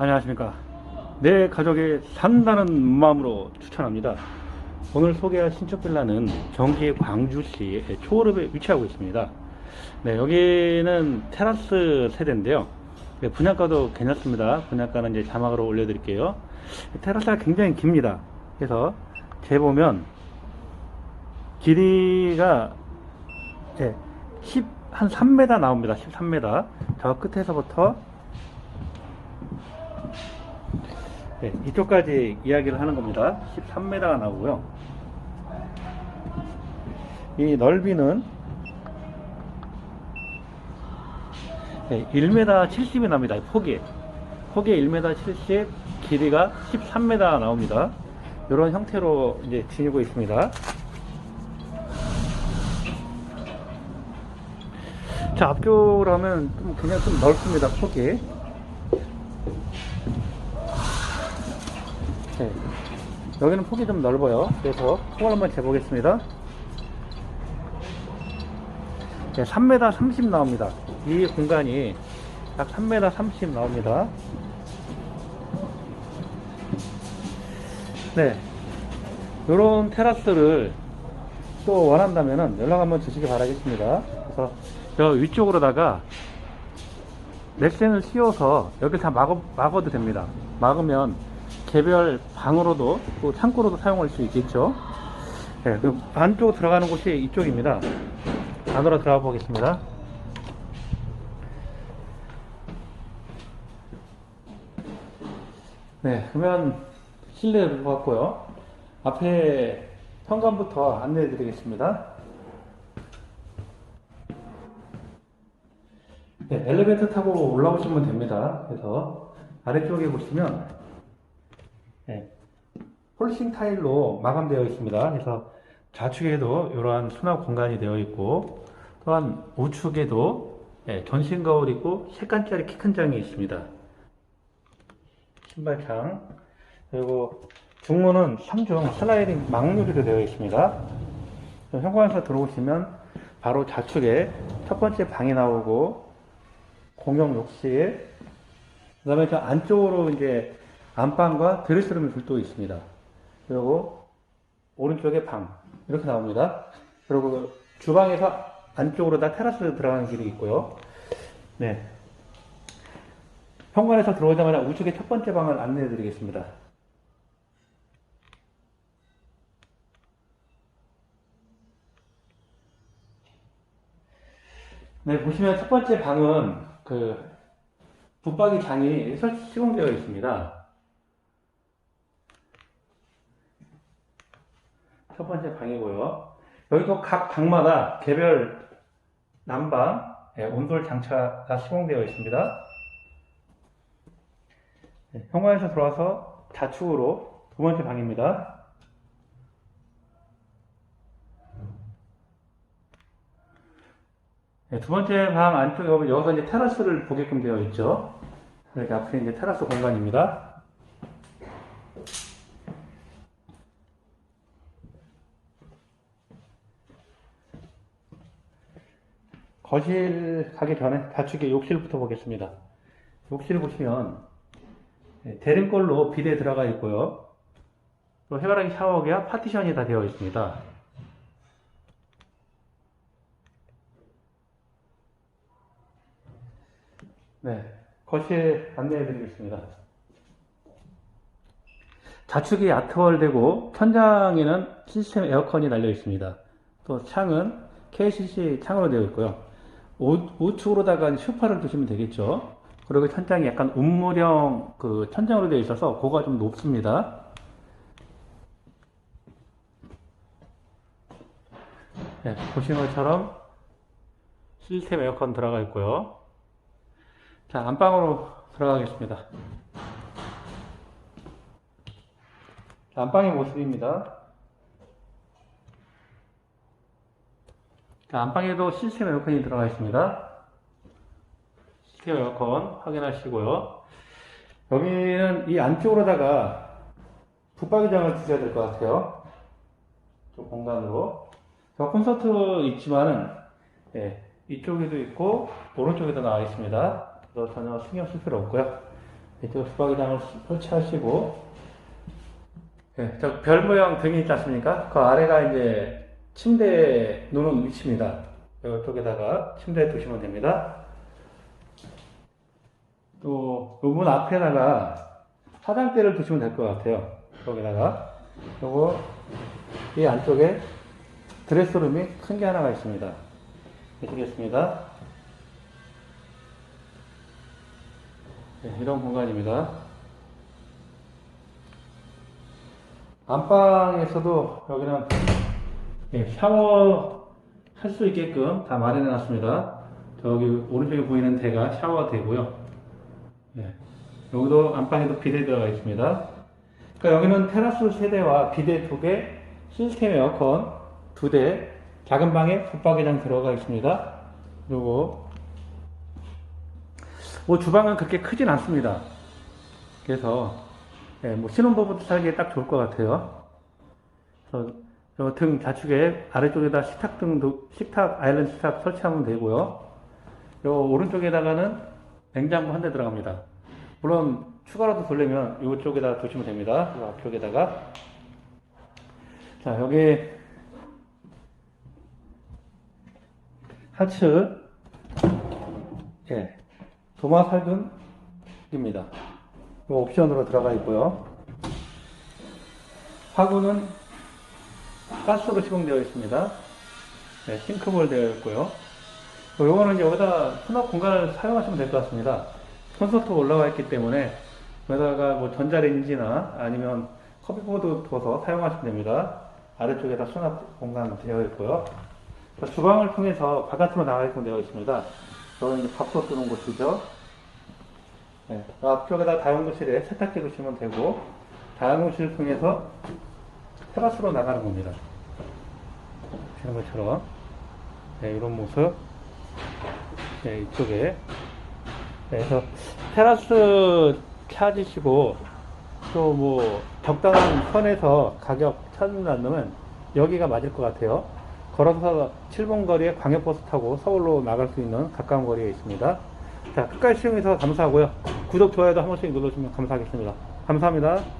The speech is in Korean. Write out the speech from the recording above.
안녕하십니까. 내 가족이 산다는 마음으로 추천합니다. 오늘 소개할 신축 빌라는 경기 광주시 초월읍에 위치하고 있습니다. 네, 여기는 테라스 세대인데요. 네, 분양가도 괜찮습니다. 분양가는 이제 자막으로 올려 드릴게요. 테라스가 굉장히 깁니다. 그래서 재보면 길이가 예, 10, 한 3m 나옵니다. 13m. 저 끝에서부터 네, 이쪽까지 이야기를 하는 겁니다. 13m가 나오고요. 이 넓이는 네, 1m 70이 납니다. 폭이. 폭이 1m 70, 길이가 13m 나옵니다. 이런 형태로 이제 지니고 있습니다. 자, 앞쪽으로 하면 좀 그냥 좀 넓습니다. 폭이. 네. 여기는 폭이 좀 넓어요. 그래서 폭을 한번 재보겠습니다. 네, 3m 30 나옵니다. 이 공간이 약 3m 30 나옵니다. 네. 요런 테라스를 또 원한다면은 연락 한번 주시기 바라겠습니다. 그래서 저 위쪽으로다가 넥센을 씌워서 여기 다 막어, 막아도 됩니다. 막으면 개별 방으로도 또 창고로도 사용할 수 있겠죠. 네, 그 안쪽 들어가는 곳이 이쪽입니다. 안으로 들어가 보겠습니다. 네, 그러면 실내를 보았고요. 앞에 현관부터 안내해 드리겠습니다. 네, 엘리베이터 타고 올라오시면 됩니다. 그래서 아래쪽에 보시면 네, 폴싱 타일로 마감되어 있습니다. 그래서 좌측에도 이러한 수납 공간이 되어 있고 또한 우측에도 예, 전신 거울 있고 3칸짜리 키 큰 장이 있습니다. 신발장 그리고 중문은 3중 슬라이딩 망유리로 되어 있습니다. 현관에서 들어오시면 바로 좌측에 첫 번째 방이 나오고 공용 욕실 그 다음에 저 안쪽으로 이제 안방과 드레스룸이 별도 있습니다. 그리고 오른쪽에 방 이렇게 나옵니다. 그리고 그 주방에서 안쪽으로 다 테라스 들어가는 길이 있고요. 네. 현관에서 들어오자마자 우측에 첫 번째 방을 안내해 드리겠습니다. 네, 보시면 첫 번째 방은 그 붙박이 장이 설 시공되어 있습니다. 첫 번째 방이고요. 여기도 각 방마다 개별 난방, 예, 온돌 장차가 시공되어 있습니다. 네, 현관에서 들어와서 좌측으로 두 번째 방입니다. 네, 두 번째 방 안쪽에 보면 여기서 이제 테라스를 보게끔 되어 있죠. 이렇게 앞에 이제 테라스 공간입니다. 거실 가기 전에 좌측에 욕실부터 보겠습니다. 욕실 보시면 네, 대림걸로 비대 들어가 있고요. 또 해바라기 샤워기와 파티션이 다 되어 있습니다. 네, 거실 안내해 드리겠습니다. 좌측이 아트월되고 천장에는 시스템 에어컨이 달려 있습니다. 또 창은 KCC 창으로 되어 있고요. 우, 우측으로다가 쇼파를 두시면 되겠죠. 그리고 천장이 약간 운무령 그 천장으로 되어 있어서 고가 좀 높습니다. 네, 보시는 것처럼 시스템 에어컨 들어가 있고요. 자, 안방으로 들어가겠습니다. 자, 안방의 모습입니다. 자, 안방에도 시스템 에어컨이 들어가 있습니다. 시스템 에어컨 확인하시고요. 여기는 이 안쪽으로다가 붙박이장을 주셔야 될 것 같아요. 저 공간으로. 저 콘서트 있지만은, 예, 이쪽에도 있고, 오른쪽에도 나와 있습니다. 그래서 전혀 신경 쓸 필요 없고요. 이쪽 주방장을 설치하시고, 예, 저 별 모양 등이 있지 않습니까? 그 아래가 이제 침대 누는 위치입니다. 이쪽에다가 침대 두시면 됩니다. 또, 요 문 앞에다가 화장대를 두시면 될 것 같아요. 여기다가. 요거, 이 안쪽에 드레스룸이 큰 게 하나가 있습니다. 보시겠습니다. 네, 이런 공간입니다. 안방에서도 여기는 예, 샤워 할 수 있게끔 다 마련해 놨습니다. 저기 오른쪽에 보이는 대가 샤워 되고요. 예, 여기도 안방에도 비데 들어가 있습니다. 그러니까 여기는 테라스 세대와 비데 두 개, 시스템 에어컨 두 대, 작은 방에 붙박이장 들어가 있습니다. 그리고 뭐 주방은 그렇게 크진 않습니다. 그래서 예, 뭐 신혼부부 살기에 딱 좋을 것 같아요. 그래서 요 등 좌측에 아래쪽에다 식탁 등도 식탁 아일랜드 식탁 설치하면 되고요. 요 오른쪽에다가는 냉장고 한 대 들어갑니다. 물론 추가로도 돌리면 이쪽에다 두시면 됩니다. 이 앞쪽에다가 자 여기 하츠 예 도마 살균입니다. 이 옵션으로 들어가 있고요. 화구는 가스로 시공되어 있습니다. 네, 싱크볼 되어 있고요. 요거는 이제 여기다 수납 공간을 사용하시면 될 것 같습니다. 콘서트 올라와 있기 때문에 여기다가 뭐 전자레인지나 아니면 커피포드 둬서 사용하시면 됩니다. 아래쪽에다 수납 공간 되어 있고요. 주방을 통해서 바깥으로 나가게끔 되어 있습니다. 여기는 이제 밥솥 두는 곳이죠. 네, 앞쪽에다 다용도실에 세탁기 두시면 되고, 다용도실을 통해서 테라스로 나가는 겁니다. 보시는 것처럼. 네, 이런 모습. 네, 이쪽에. 네, 그래서 테라스 찾으시고, 또 뭐, 적당한 선에서 가격 찾는다면 여기가 맞을 것 같아요. 걸어서 7분 거리에 광역버스 타고 서울로 나갈 수 있는 가까운 거리에 있습니다. 자, 끝까지 시청해주셔서 감사하고요. 구독, 좋아요도 한 번씩 눌러주시면 감사하겠습니다. 감사합니다.